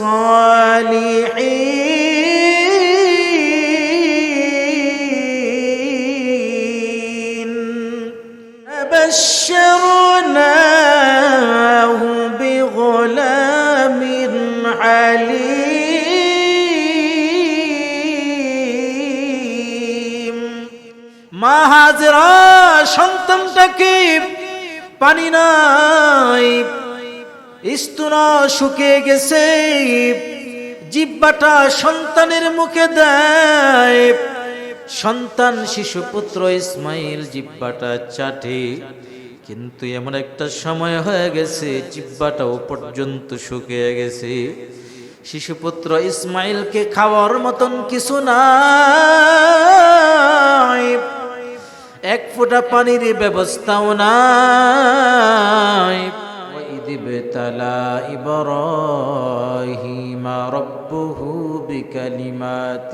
الصالحين শুকিয়ে গেছে, জিব্বাটা সন্তানের মুখে দেয়। সন্তান শিশু পুত্র ইসমাইল, জিব্বাটা চাটে। কিন্তু এমন একটা সময় হয়ে গেছে, জিব্বাটাও পর্যন্ত শুকিয়ে গেছে। শিশুপুত্র ইসমাইলকে খাওয়ার মতন কিছু নাই। এক ফোঁটা পানির ব্যবস্থাও নাই। وإذ ابتلى إبراهيم ربه بكلمات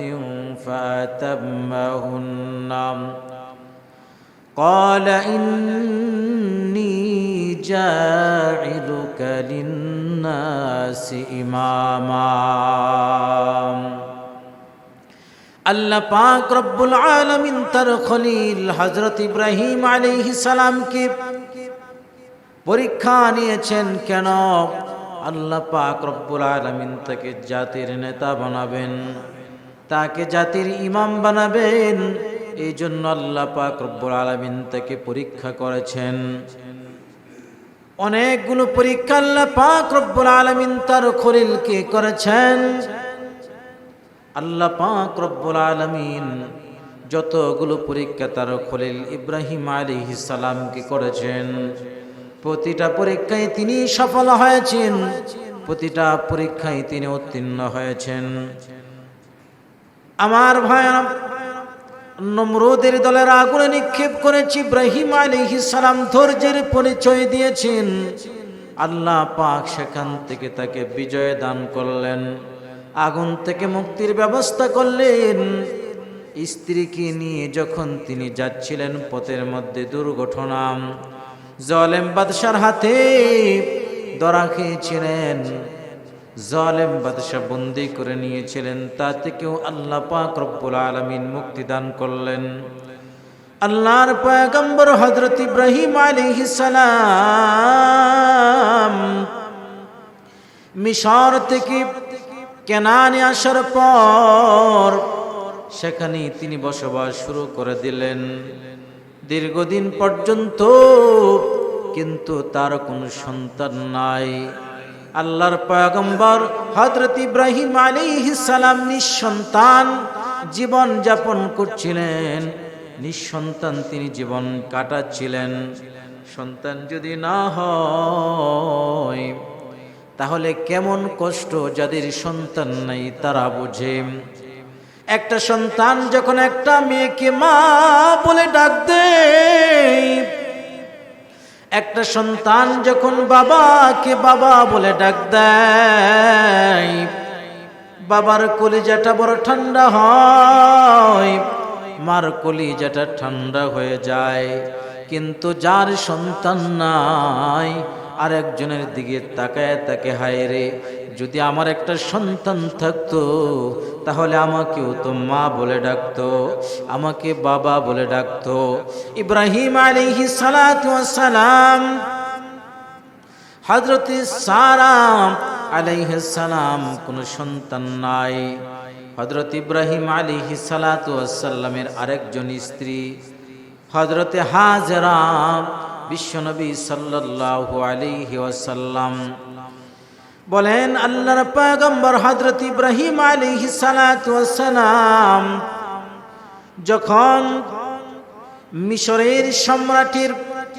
فأتمهن قال إني جاعلك للناس إماما আল্লাহ পাক রব্বুল আলমিন তার খলিল হজরত ইব্রাহিম আলাইহি সালামকে পরীক্ষা নিয়েছেন কেন? আল্লাহ পাক রব্বুল আলমিন তাকে জাতির নেতা বানাবেন। তাকে জাতির ইমাম বানাবেন। এই জন্য আল্লাহ পাক রব্বুল আলমিন তাকে পরীক্ষা করেছেন। অনেকগুলো পরীক্ষা আল্লাহ পাক রব্বুল আলমিন তার খলিলকে করেছেন। আল্লাহ পাক রব্বুল আলমিন যতগুলো পরীক্ষা তার খলিল ইব্রাহিম আলী সালামকে করেছেন। প্রতিটা পরীক্ষায় তিনি সফল হয়েছেন। প্রতিটা পরীক্ষায় তিনি উত্তীর্ণ হয়েছেন। আমার ভাইরা নমরুদের দলের আগুনে নিক্ষেপ করেছি ইব্রাহিম সালাম ধৈর্যের পরিচয় দিয়েছেন। আল্লাহ পাক সেখান থেকে তাকে বিজয় দান করলেন। আগুন থেকে মুক্তির ব্যবস্থা করলেন। স্ত্রীকে নিয়ে যখন তিনি যাচ্ছিলেন পথের মধ্যে দুর্ঘটনা। জলেম বাদশার হাতে দরা খেয়েছিলেন। জলেম বাদশাহ বন্দি করে নিয়েছিলেন। তা থেকেও আল্লাহ পাক রব্বুল আলমিন মুক্তি দান করলেন। আল্লাহর পয়গম্বর হজরত ইব্রাহিম সালাম মিশর থেকে কেনানে আসার পর সেখানে তিনি বসবাস শুরু করে দিলেন। দীর্ঘদিন পর্যন্ত কিন্তু তার কোনো সন্তান নাই। আল্লাহর পয়গম্বর হজরত ইব্রাহিম সালাম নিঃসন্তান জীবন যাপন করছিলেন। নিঃসন্তান তিনি জীবন কাটাচ্ছিলেন। সন্তান যদি না হয়, তাহলে কেমন কষ্ট যাদের সন্তান নাই তারা বোঝে। একটা সন্তান যখন একটা মেয়েকে মা বলে ডাক দেয়, একটা সন্তান যখন বাবাকে বাবা বলে ডাক দেয়, বাবার কলিজাটা বড় ঠান্ডা হয়, মার কলিজাটা ঠান্ডা হয়ে যায়। কিন্তু যার সন্তান নাই আর একজনের দিকে তাকায় তাকে হায় রে যদি আমার একটা সন্তান থাকতো, তাহলে আমাকেও তো মা বলে ডাকতো, আমাকে বাবা বলে ডাকতো। ইব্রাহিম আলিহি সালাম হজরত সারাম আলাইহালাম কোনো সন্তান নাই। হজরত ইব্রাহিম আলিহি সালাতামের আরেকজন স্ত্রী হজরতে হাজরাম বিশ্বনবী সাল্লাল্লাহু আলাইহি ওয়াসাল্লাম। বলেন, আল্লাহর পয়গম্বর হযরত ইব্রাহিম আলী ওয়াসসালাম যখন মিশরের সম্রাটের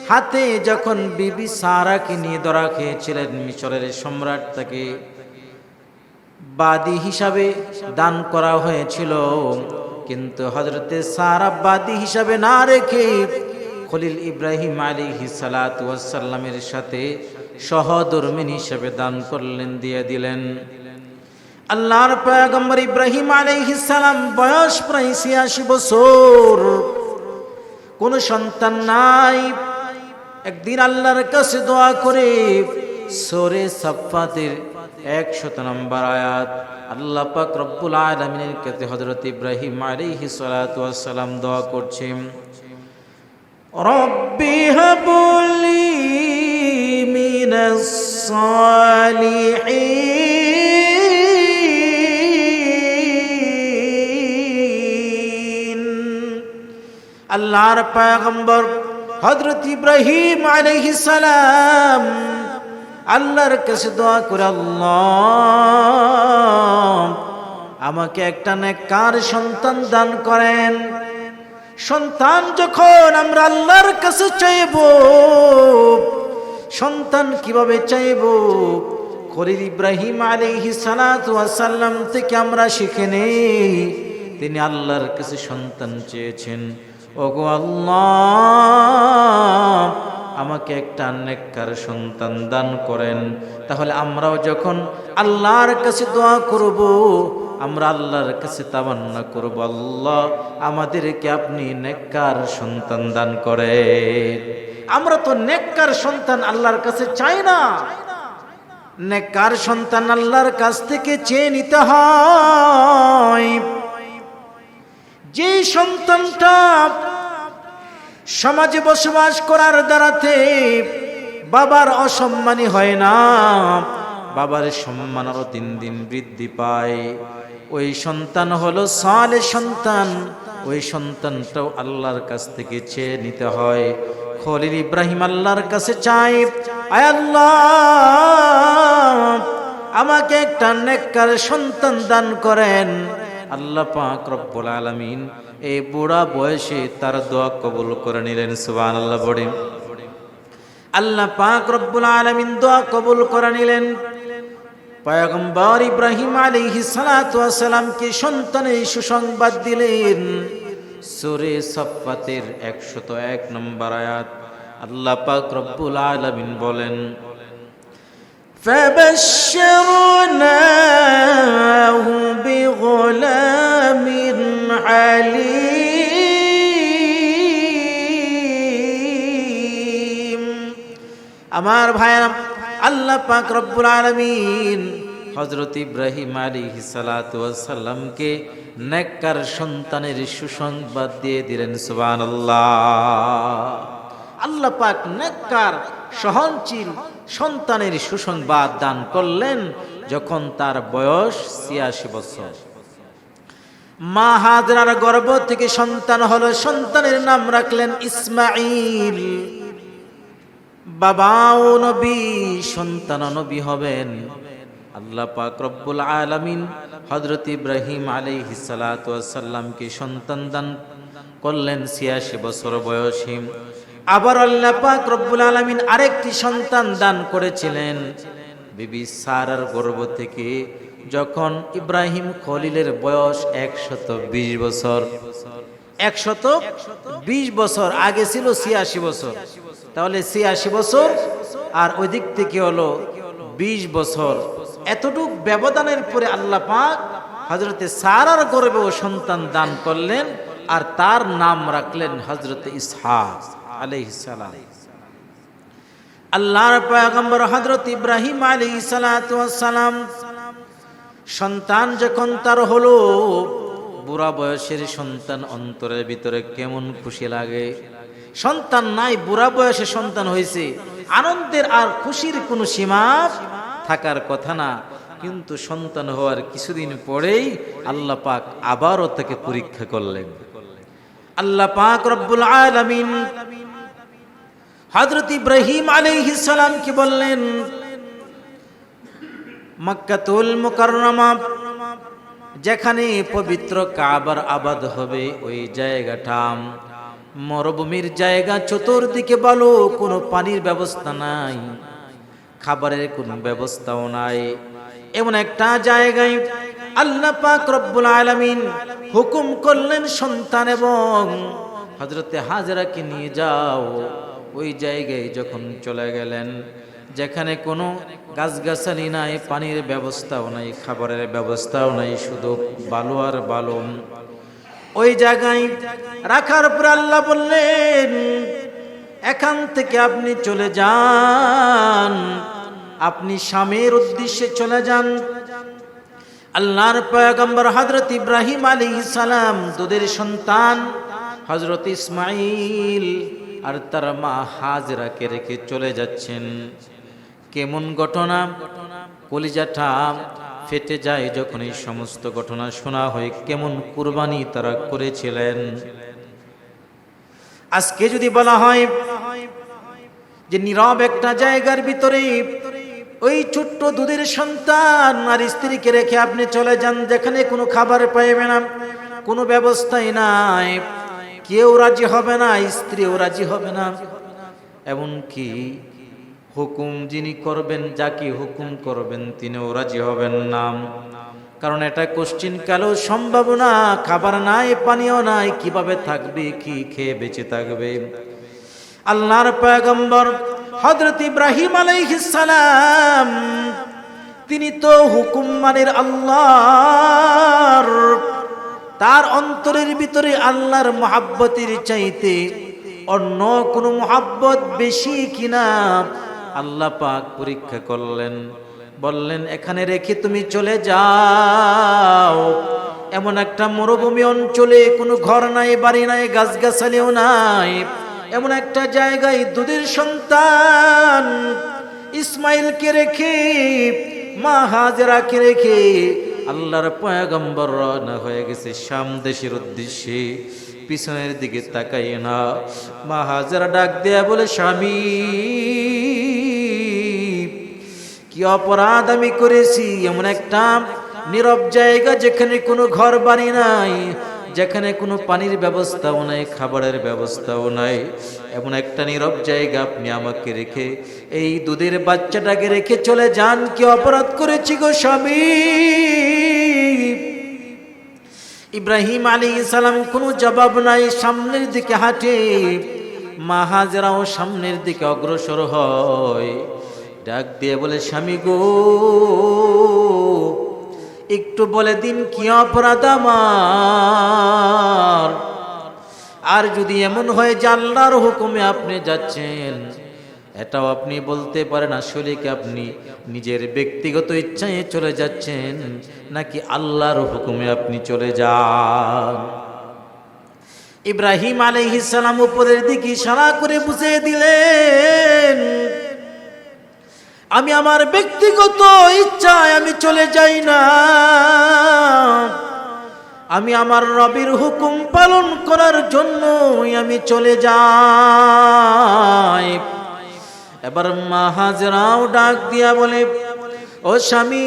হাতে যখন বিবি সারাকে নিয়ে ধরা খেয়েছিলেন, মিশরের সম্রাট তাকে বাদী হিসাবে দান করা হয়েছিল। কিন্তু হজরতে সারা বাদী হিসাবে না রেখে খলিল ইব্রাহিম আলী সালাতামের সাথে সহধর্মিন হিসেবে দান করলেন, দিয়ে দিলেন। আল্লাহর পয়গম্বর ইব্রাহিম সালাম বয়স প্রায় ছিয়াশি বছর। কোন সন্তান নাই। একদিন আল্লাহর কাছে দোয়া করে সোরে সাফাতের একশত নম্বর আয়াত আল্লাহ পাক রব্বুল আলমিনের কাছে হজরত ইব্রাহিম আলাইহি সালাতু ওয়াসসালাম দোয়া করছেন। রব্বি হাবলি মিনাস সালিহিন আল্লাহর পয়গম্বর হযরত ইব্রাহিম আলাইহিস সালাম আল্লাহর কাছে দোয়া করে, আল্লাহ, আমাকে একটা নেককার সন্তান দান করেন। সন্তান যখন আমরা আল্লাহর কাছে চাইব সন্তান কীভাবে চাইব? খলিল ইব্রাহিম আলাইহি সালাতু ওয়াসাল্লাম থেকে আমরা শিখে নেই। তিনি আল্লাহর কাছে সন্তান চেয়েছেন। ওগো আল্লাহ, আমাকে একটা নেককার সন্তান দান করেন। তাহলে আমরাও যখন আল্লাহর কাছে দোয়া করব, আমরা আল্লাহর কাছে তামান্না করব, আল্লাহ আমাদেরকে আপনি নেককার সন্তান দান করেন। আমরা তো নেককার সন্তান আল্লাহর কাছে চাই না। নেককার সন্তান আল্লাহর কাছ থেকে চেয়ে নিতে হয়। যে সন্তানটা সমাজে বসবাস করার দ্বারাতে বাবার অসম্মানী হয় না, বাবার সম্মান আরও দিন দিন বৃদ্ধি পায়। ওই সন্তান হলো সালে সন্তান, ওই সন্তানটাও আল্লাহর কাছ থেকে চেয়ে নিতে হয়। খলিল ইব্রাহিম আল্লাহর কাছে চাই। আল্লাহ, আমাকে একটা নেককার সন্তান দান করেন। আল্লাহ পাক রব্বুল আলামিন এই বুড়া বয়সে তার দোয়া কবুল করে নিলেন সুবান আল্লাহ বড়ে। আল্লাহ পাক রব্বুল আলামিন দোয়া কবুল করে নিলেন। পয়গম্বর ইব্রাহিম আলাইহিস সালাতু ওয়াসালামকে সন্তানের সুসংবাদ দিলেন। সূরে সাফফাতের 101 নম্বর আয়াত আল্লাহ পাক রব্বুল আলামিন বলেন فبشرناه بغلام حليم আমার ভাইরা আল্লাহ পাক রব্বুল আলামিন হযরত ইব্রাহিম আলাইহিস সালাতু ওয়াস নেককার সন্তানের সুসংবাদ দিয়ে দিলেন সুবান আল্লাহ পাক নেককার, সহনশীল সন্তানের সুসংবাদ দান করলেন যখন তার বয়স ছিয়াশি বছর। মা হাজরার গর্ভ থেকে সন্তান হলো, সন্তানের নাম রাখলেন ইসমাইল বাবাও নবী সন্তান নবী হবেন। আল্লাহ পাক রব্বুল আলামিন হযরত ইব্রাহিম আলাইহিস সালাতু ওয়াস সালামকে সন্তান দান করলেন ছিয়াশি বছর বয়সী। আবার আল্লাহ পাক রব্বুল আলামিন আরেকটি সন্তান দান করেছিলেন। বিবি সারার গর্ভ থেকে যখন ইব্রাহিম খলিলের বয়স একশত বিশ বছর। একশত বিশ বছর আগে ছিল ছিয়াশি বছর। তাহলে ছিয়াশি বছর আর ওই দিক থেকে হলো বিশ বছর। এতটুক ব্যবধানের পরে আল্লাহ পাক হজরতে সারার গর্বে ও সন্তান দান করলেন আর তার নাম রাখলেন হজরতে ইসহাক আলাইহিসালাম আল্লাহর পয়গম্বর হজরত ইব্রাহিম আলী সালাম সন্তান যখন তার হলো, বুড়া বয়সের সন্তান অন্তরের ভিতরে কেমন খুশি লাগে। সন্তান নাই, বুড়া বয়সে সন্তান হয়েছে। আনন্দের আর খুশির কোনো সীমা থাকার কথা না, কিন্তু সন্তান হওয়ার কিছুদিন পরেই আল্লাহ পাক আবারও তাকে পরীক্ষা করলেন। আল্লাহ পাক রব্বুল আলামিন হযরত ইব্রাহিম আলাইহিস সালাম কি বললেন, মক্কাতুল মুকাররমা, যেখানে পবিত্র কাবার আবাদ হবে, ওই জায়গাটা মরুভূমির জায়গা, চতুর্দিকে বলো কোনো পানির ব্যবস্থা নাই। খাবারের কোনো ব্যবস্থাও নাই। এমন একটা জায়গায় আল্লাহ পাক রব্বুল আলামিন হুকুম করলেন সন্তান এবং হজরতে হাজরাকে নিয়ে যাও। ওই জায়গায় যখন চলে গেলেন, যেখানে কোনো গাছগাছালি নাই, পানির ব্যবস্থাও নাই, খাবারের ব্যবস্থাও নাই, শুধু বালু আর বালু ওই জায়গায় রাখার পর আল্লাহ বললেন এখান থেকে আপনি চলে যান। আপনি স্বামীর উদ্দেশ্যে চলে যান। আল্লাহর পয়গম্বর হজরত ইব্রাহিম আলী সালাম, দুধের সন্তান হজরত ইসমাইল আর তার মা হাজরাকে রেখে চলে যাচ্ছেন। কেমন ঘটনা? কলিজাটা ফেটে যায় যখন এই সমস্ত ঘটনা শোনা হয়। কেমন কুরবানি তারা করেছিলেন? আজকে যদি বলা হয় যে নীরব একটা জায়গার ভিতরে ওই ছোট্ট দুধের সন্তান আর স্ত্রীকে রেখে আপনি চলে যান, যেখানে কোনো খাবার পাইবে না, কোনো ব্যবস্থাই নাই। কেউ রাজি হবে না, স্ত্রীও রাজি হবে না। এমনকি হুকুম যিনি করবেন, যাকে হুকুম করবেন, তিনিও রাজি হবেন না। কারণ এটা কোশ্চিন কালেও সম্ভাবনা খাবার নাই পানীয় নাই, কীভাবে থাকবে, কি খেয়ে বেঁচে থাকবে? আল্লাহর পয়গম্বর হজরত ইব্রাহিম সালাম, তিনি তো হুকুম মানের আল্লাহর। তার অন্তরের ভিতরে আল্লাহর মহাব্বতের চাইতে অন্য কোনো মহাব্বত বেশি কিনা, আল্লাহ পাক পরীক্ষা করলেন। বললেন, এখানে রেখে তুমি চলে যাও। এমন একটা মরুভূমি অঞ্চলে কোনো ঘর নাই, বাড়ি নাই, গাছগাছালিও নাই। এমন একটা জায়গায় দুধের সন্তান ইসমাইলকে রেখে, মা হাজরাকে রেখে আল্লাহর পয়গম্বর রওনা হয়ে গেছে শাম দেশের উদ্দেশ্যে। পিছনের দিকে তাকাই না। মা হাজারা ডাক দেয়া বলে, স্বামী, কি অপরাধ আমি করেছি? এমন একটা নীরব জায়গা যেখানে কোনো ঘর বাড়ি নাই। যেখানে কোনো পানির ব্যবস্থাও নাই, খাবারের ব্যবস্থাও নাই, এমন একটা নীরব জায়গা আপনি আমাকে রেখে, এই দুধের বাচ্চাটাকে রেখে চলে যান, কি অপরাধ করেছি গো স্বামী? ইব্রাহিম আলী সালাম কোনো জবাব নাই, সামনের দিকে হাঁটে, মা হাজরাও সামনের দিকে অগ্রসর হয়। ডাক দিয়ে বলে, স্বামী গো একটু বলে দিন, কি অপরাধ আমার? আর যদি এমন হয় আল্লাহর হুকুমে আপনি যাচ্ছেন, এটাও আপনি বলতে পারেন আসলে কি আপনি নিজের ব্যক্তিগত ইচ্ছায় চলে যাচ্ছেন, নাকি আল্লাহর হুকুমে আপনি চলে যান? ইব্রাহিম আলাইহিসালাম উপরের দিকে ইশারা করে বুঝিয়ে দিলেন আমি আমার ব্যক্তিগত ইচ্ছায় আমি চলে যাই না। আমি আমার রবির হুকুম পালন করার জন্য আমি চলে যাই। এবার মাহাজরাও ডাক দিয়া বলে, ও স্বামী,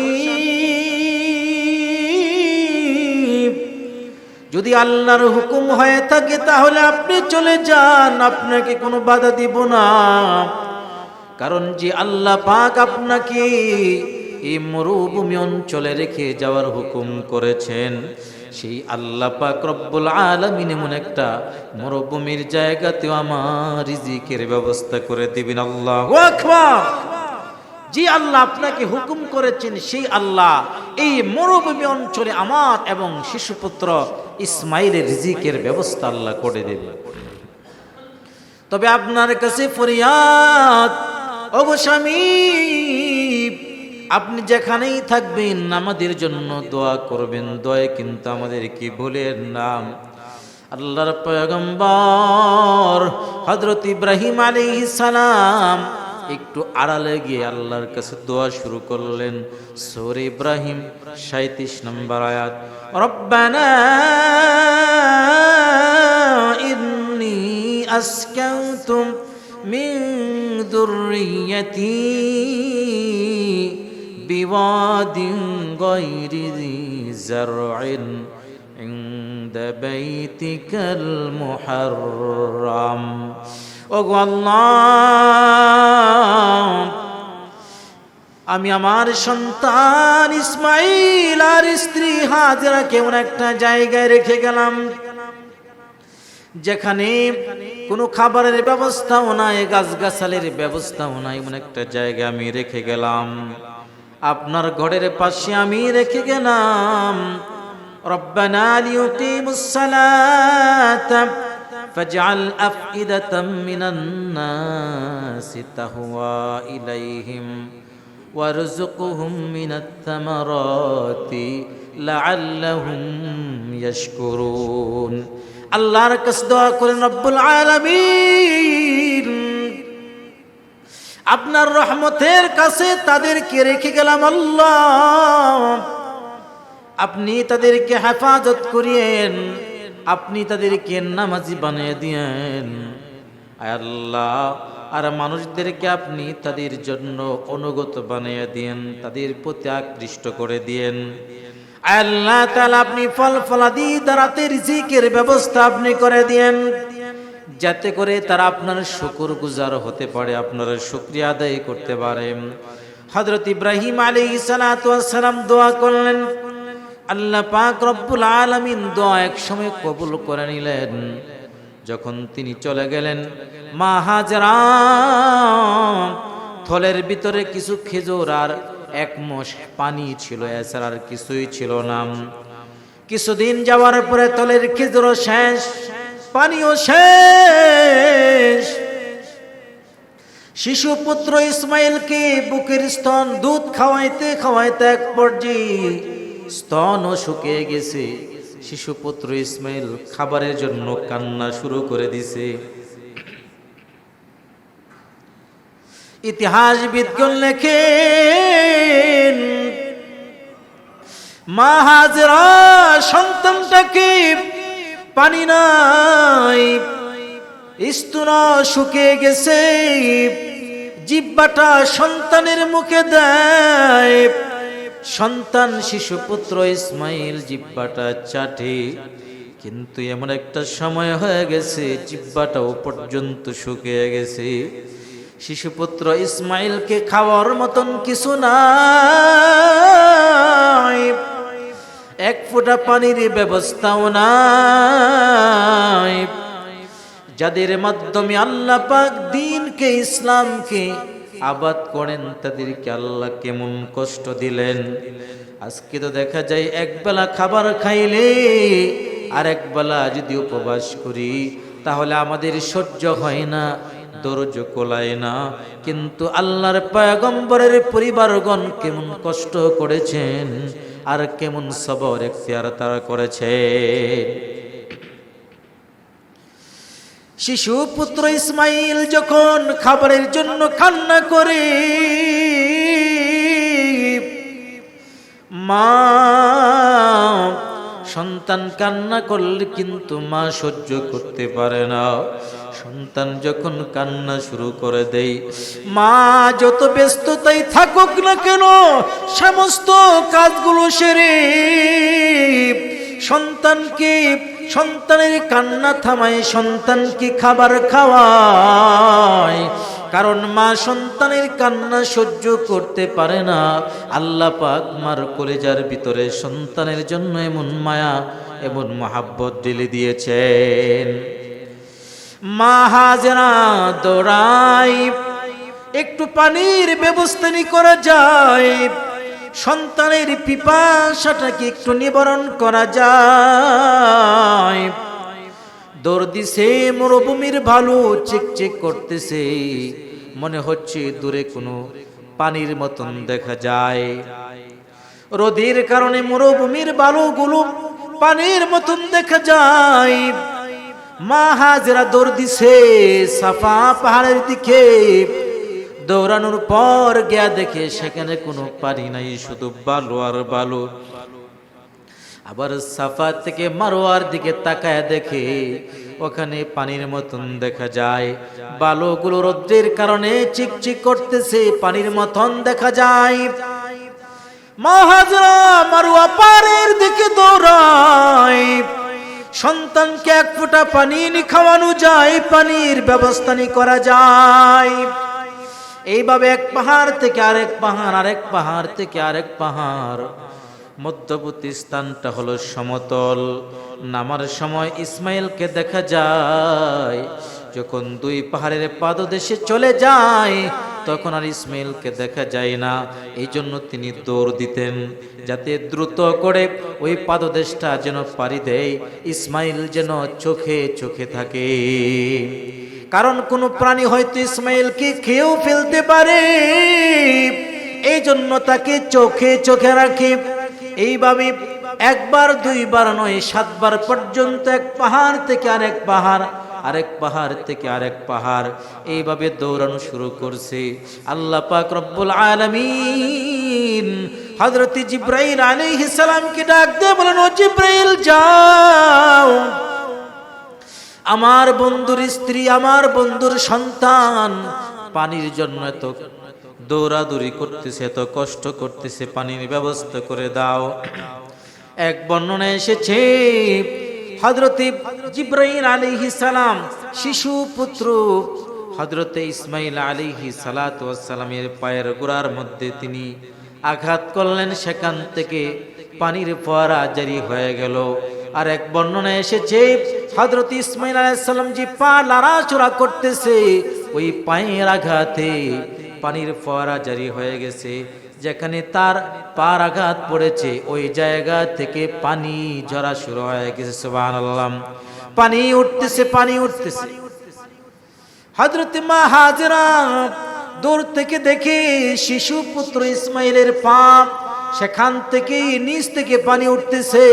যদি আল্লাহর হুকুম হয়ে থাকে তাহলে আপনি চলে যান, আপনাকে কোনো বাধা দিব না। কারণ যে আল্লাহ পাক আপনাকে এই মরুভূমি অঞ্চলে রেখে যাওয়ার হুকুম করেছেন, সেই আল্লাহ পাক রব্বুল আলমিন এমন একটা মরুভূমির জায়গাতেও আমার রিজিকের ব্যবস্থা করে দিবেন। আল্লাহ যে আল্লাহ আপনাকে হুকুম করেছেন, সেই আল্লাহ এই মরুভূমি অঞ্চলে আমার এবং শিশুপুত্র ইসমাইলের রিজিকের ব্যবস্থা আল্লাহ করে দেবে তবে আপনার কাছে ফরিয়াদ ওগো স্বামী, আপনি যেখানেই থাকবেন আমাদের জন্য দোয়া করবেন। দোয়া কিন্তু আমাদের কি ভুলের নাম? আল্লাহর পয়গম্বর হজরত ইব্রাহিম আলী সালাম একটু আড়ালে গিয়ে আল্লাহর কাছে দোয়া শুরু করলেন। সোর ইব্রাহিম সাঁত্রিশ নম্বর আয়াত, রব্বানা ইন্নি আসকান্তুম মিন দুর্রিয়তি بواد غير ذي زرع عند بيتك المحرم ওগো আল্লাহ আমি আমার সন্তান ইসমাইল আর স্ত্রী হাজরা কেমন একটা জায়গায় রেখে গেলাম যেখানে কোনো খাবারের ব্যবস্থাও নাই গাছগাছালের ব্যবস্থাও নাই এমন একটা জায়গা আমি রেখে গেলাম আপনার ঘরের পাশে আমি রেখে গেলাম ربنا ليقيموا الصلاة فاجعل أفئدة من الناس تهوى إليهم وارزقهم من الثمرات لعلهم يشكرون আল্লাহর কাছে দোয়া করেন, রব্বুল আলামিন, আপনার রহমতের কাছে তাদেরকে রেখে গেলাম আল্লাহ। আপনি তাদেরকে হেফাজত করিয়েন, আপনি তাদেরকে নামাজি বানিয়ে দিয়েন। আল্লাহ, আর মানুষদেরকে আপনি তাদের জন্য অনুগত বানিয়ে দিয়েন, তাদের প্রতি আকৃষ্ট করে দিয়েন। আল্লাহ তাহলে আপনি ফল ফলাদি দাঁড়াতে রিজিকের ব্যবস্থা আপনি করে দিয়েন। যাতে করে তারা আপনার শুকুর গুজার হতে পারে, আপনার শুক্রিয়া আদায় করতে পারে। হজরত ইব্রাহিম আলী সালাম দোয়া করলেন। আল্লাহ পাক রব্বুল আলমিন দোয়া এক সময় কবুল করে নিলেন। যখন তিনি চলে গেলেন, মা হাজরা, থলের ভিতরে কিছু খেজুর আর এক মোষ পানি ছিল, এছাড়া আর কিছুই ছিল না। কিছুদিন যাওয়ার পরে তলের খেজুরও শেষ, পানিও শেষ। শিশু পুত্র ইসমাইলকে বুকের স্তন, দুধ খাওয়াইতে খাওয়াইতে এক পর্যায়ে স্তনও শুকিয়ে গেছে। শিশু পুত্র ইসমাইল খাবারের জন্য কান্না শুরু করে দিছে। ইতিহাস বিদগণ লেখেন মা সন্তানটাকে পানি নাই? স্তন শুকিয়ে গেছে, জিব্বাটা সন্তানের মুখে দেয়। সন্তান শিশুপুত্র ইসমাইল, জিব্বাটা চাটে, কিন্তু এমন একটা সময় হয়ে গেছে, জিব্বাটাও পর্যন্ত শুকিয়ে গেছে। শিশুপুত্র ইসমাইলকে খাওয়ার মতন কিছু নাই। এক ফোঁটা পানির ব্যবস্থাও নাই। যাদের মাধ্যমে আল্লাহ পাক দিনকে, ইসলামকে আবাদ করেন, তাদেরকে আল্লাহ কেমন কষ্ট দিলেন। আজকে তো দেখা যায় একবেলা খাবার খাইলে আর একবেলা যদি উপবাস করি, তাহলে আমাদের সহ্য হয় না। দরজ কোলায় না। কিন্তু আল্লাহর পয়গম্বরের পরিবারগণ কেমন কষ্ট করেছেন আর কেমন সবর এখতিয়ার তারা করেছে শিশু পুত্র ইসমাইল যখন খাবারের জন্য কান্না করে, মা, সন্তান কান্না করলে কিন্তু মা সহ্য করতে পারে না। সন্তান যখন কান্না শুরু করে দেই, মা যত ব্যস্ততাই থাকুক না কেন, সমস্ত কাজগুলো সেরে সন্তানকে, সন্তানের কান্না থামায়, সন্তানকে খাবার খাওয়ায়। কারণ মা সন্তানের কান্না সহ্য করতে পারে না। আল্লাহ পাক মার কলেজার ভিতরে সন্তানের জন্য এমন মায়া, এমন মহাব্বত ঢেলে দিয়েছেন। মা হাজরা একটু পানির ব্যবস্থা করা যায়। সন্তানের পিপাসাটাকে একটু নিবারণ করা যায়। দৌড় দিছে, মরুভূমির ভালো চেক চেক করতেছে। মনে হচ্ছে দূরে কোনো পানির মতন দেখা যায়। রোদের কারণে মরুভূমির বালুগুলো পানির মতন দেখা যায়। মা হাজরা দৌড় দিছে সাফা পাহাড়ের দিকে দৌড়ানোর পর গিয়া দেখে সেখানে কোনো পানি নাই, শুধু বালু আর বালু। আবার সাফা থেকে মারোয়ার দিকে তাকায় দেখে ওখানে পানির মতন দেখা যায়। বালুগুলো রোদ্রের কারণে চিকচিক করতেছে, পানির মতন দেখা যায়। মহাজরা মারুয়া পারের দিকে দৌড়ায়। সন্তানকে এক ফোঁটা পানি খাওয়ানো যায়, পানির ব্যবস্থা করা যায়। এইভাবে এক পাহাড় থেকে আরেক পাহাড় আরেক পাহাড় থেকে আরেক পাহাড়। মধ্যবর্তী স্থানটা হলো সমতল। নামার সময় ইসমাইলকে দেখা যায়, যখন দুই পাহাড়ের পাদদেশে চলে যায় তখন আর ইসমাইলকে দেখা যায় না। এই জন্য তিনি দৌড় দিতেন, যাতে দ্রুত করে ওই পাদদেশটা যেন পারি দেয়, ইসমাইল যেন চোখে চোখে থাকে। কারণ কোনো প্রাণী হয়তো ইসমাইলকে খেয়েও ফেলতে পারে। এই জন্য তাকে চোখে চোখে রাখে। এইভাবে একবার, দুইবার নয়, সাতবার পর্যন্ত এক পাহাড় থেকে আরেক পাহাড় আরেক পাহাড় থেকে আরেক পাহাড়। এইভাবে দৌড়ানো শুরু করছে। আল্লাহ পাক রব্বুল আলামিন হযরত জিব্রাইল আলাইহিস সালামকে ডাক দিয়ে বলেন, ও জিব্রাইল, যাও। আমার বন্ধুর স্ত্রী, আমার বন্ধুর সন্তান পানির জন্য এত দৌড়াদৌড়ি করতেছে, এত কষ্ট করতেছে, পানির ব্যবস্থা করে দাও। এক বর্ণনা এসেছে হজরতে জিব্রাহিম আলিহি সালাম, শিশু পুত্র হজরতে ইসমাইল আলিহি সালাতামের পায়ের গোড়ার মধ্যে তিনি আঘাত করলেন, সেখান থেকে পানির ফোয়ারা জারি হয়ে গেল। আর এক বর্ণনা এসেছে হজরত ইসমাইল আলাইসাল্লাম যে পা লাড়াচড়া করতেছে, ওই পায়ের আঘাতে পানির ফোয়ারা জারি হয়ে গেছে। যেখানে তার পার আঘাত পড়েছে, ওই জায়গা থেকে পানি ঝরা শুরু হয়ে গেছে সুবাহ পানি উঠতেছে পানি উঠতেছে। হজরত মা হাজরা দূর থেকে দেখে শিশু পুত্র ইসমাইলের পা সেখান থেকে নিচ থেকে পানি উঠতেছে।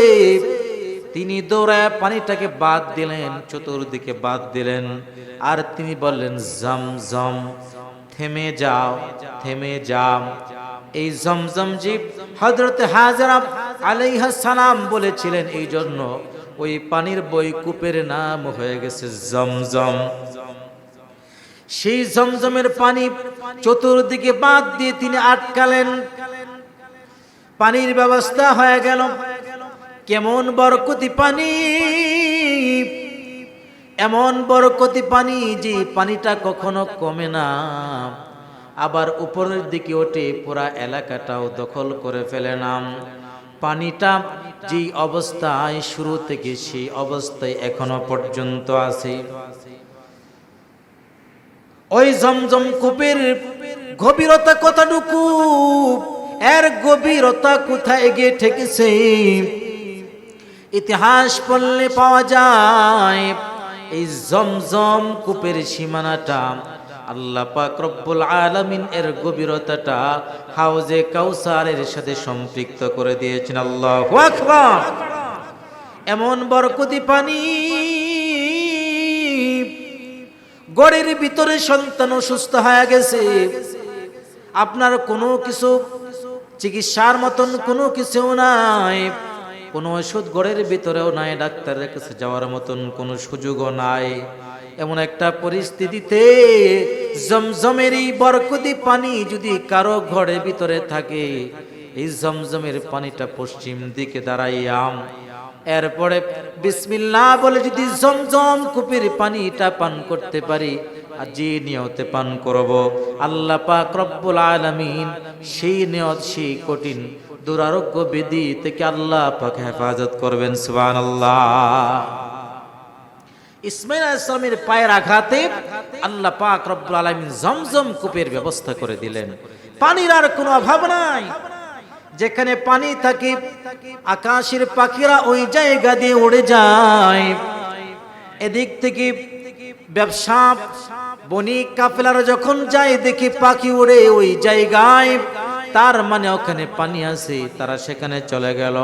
তিনি দৌড়ায় পানিটাকে বাদ দিলেন, চতুর্দিকে বাদ দিলেন। আর তিনি বললেন, জম জম, থেমে যাও থেমে যাও। এই জমজম জীব হজরত হাজারা আলাইহা সালাম বলেছিলেন এই জন্য ওই পানির বই কূপের নাম হয়ে গেছে জমজম। সেই জমজমের পানি চতুর্দিকে বাদ দিয়ে তিনি আটকালেন। পানির ব্যবস্থা হয়ে গেল। কেমন বরকতি পানি, এমন বরকতি পানি যে পানিটা কখনো কমে না। আবার উপরের দিকে ওঠে পুরা এলাকাটাও দখল করে ফেলে নাম পানিটা যেই অবস্থায় শুরু থেকে সেই অবস্থায় এখনও পর্যন্ত আছে। ওই জমজম কূপের গভীরতা কতটুকু? এর গভীরতা কোথায় গিয়ে ঠেকেছে? ইতিহাস পড়লে পাওয়া যায়, এই জমজম কূপের সীমানাটা আল্লাহ পাক রব্বুল আলামিন এর গভীরতাটা হাউজে কাউসারের সাথে সম্পৃক্ত করে দিয়েছেন। আল্লাহু এমন বরকতি পানি, গড়ের ভিতরে সন্তান অসুস্থ হয়ে গেছে। আপনার কোনো কিছু চিকিৎসার মতন কোনো কিছু নাই। কোনো ওষুধ গড়ের ভিতরেও নাই, ডাক্তারের কাছে যাওয়ার মতন কোনো সুযোগও নাই। এমন একটা পরিস্থিতিতে জমজমের এই বরকতি পানি যদি কারও ঘরের ভিতরে থাকে, এই জমজমের পানিটা পশ্চিম দিকে দাঁড়াইয়াম এরপরে বিসমিল্লাহ বলে যদি জমজম কুপির পানিটা পান করতে পারি, আর যে নিয়তে পান করব, আল্লাহ পাক রব্বুল আলামিন সেই নিয়ত, সেই কঠিন দুরারোগ্য বিধি থেকে আল্লাহ পাক হেফাজত করবেন, সুবহানাল্লাহ। ইসমাইল ইসলামের পায়ের আঘাতে আল্লাহ পাক রব্বুল আলামিন জমজম কূপের ব্যবস্থা করে দিলেন। পানির আর কোনো অভাব নাই। যেখানে পানি থাকে, আকাশের পাখিরা ওই জায়গা দিয়ে উড়ে যায়। এদিক থেকে ব্যবসা বণিক কাফেলারা যখন যায়, দেখি পাখি উড়ে ওই জায়গায়। তার মানে ওখানে পানি আছে, তারা সেখানে চলে গেল।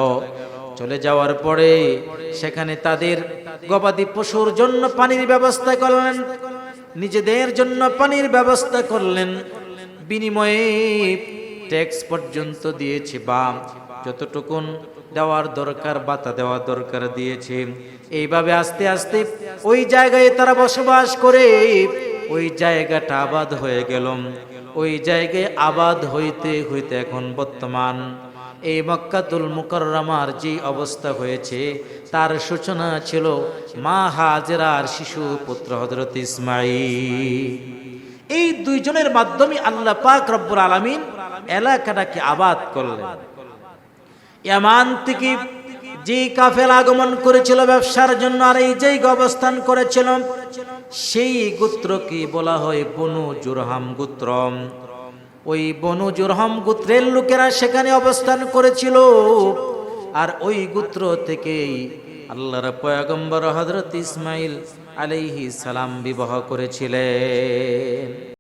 চলে যাওয়ার পরে সেখানে তাদের গবাদি পশুর জন্য পানির ব্যবস্থা করলেন, নিজেদের জন্য পানির ব্যবস্থা করলেন। বিনিময়ে ট্যাক্স পর্যন্ত দিয়েছে বা যতটুকুন দেওয়ার দরকার বাতা দেওয়ার দরকার দিয়েছে। এইভাবে আস্তে আস্তে ওই জায়গায় তারা বসবাস করে, ওই জায়গাটা আবাদ হয়ে গেল। ওই জায়গায় আবাদ হইতে হইতে এখন বর্তমান এই মক্কাতুল মুকররমার যে অবস্থা হয়েছে, তার সূচনা ছিল মা হাজেরার শিশু পুত্র হজরত ইসমাইল এই দুইজনের মাধ্যমে আল্লাহ পাক রব্বুল আলামিন এলাকাটাকে আবাদ করলেন। ইয়ামান থেকে যে কাফেল আগমন করেছিল ব্যবসার জন্য আর এই যেই অবস্থান করেছিল, সেই গোত্রকে বলা হয় বনু জুরহাম গোত্র ওই বনু জুরহম গোত্রের লোকেরা সেখানে অবস্থান করেছিল। আর ওই গোত্র থেকেই আল্লাহর পয়গম্বর হজরত ইসমাইল আলাইহি সালাম বিবাহ করেছিলেন।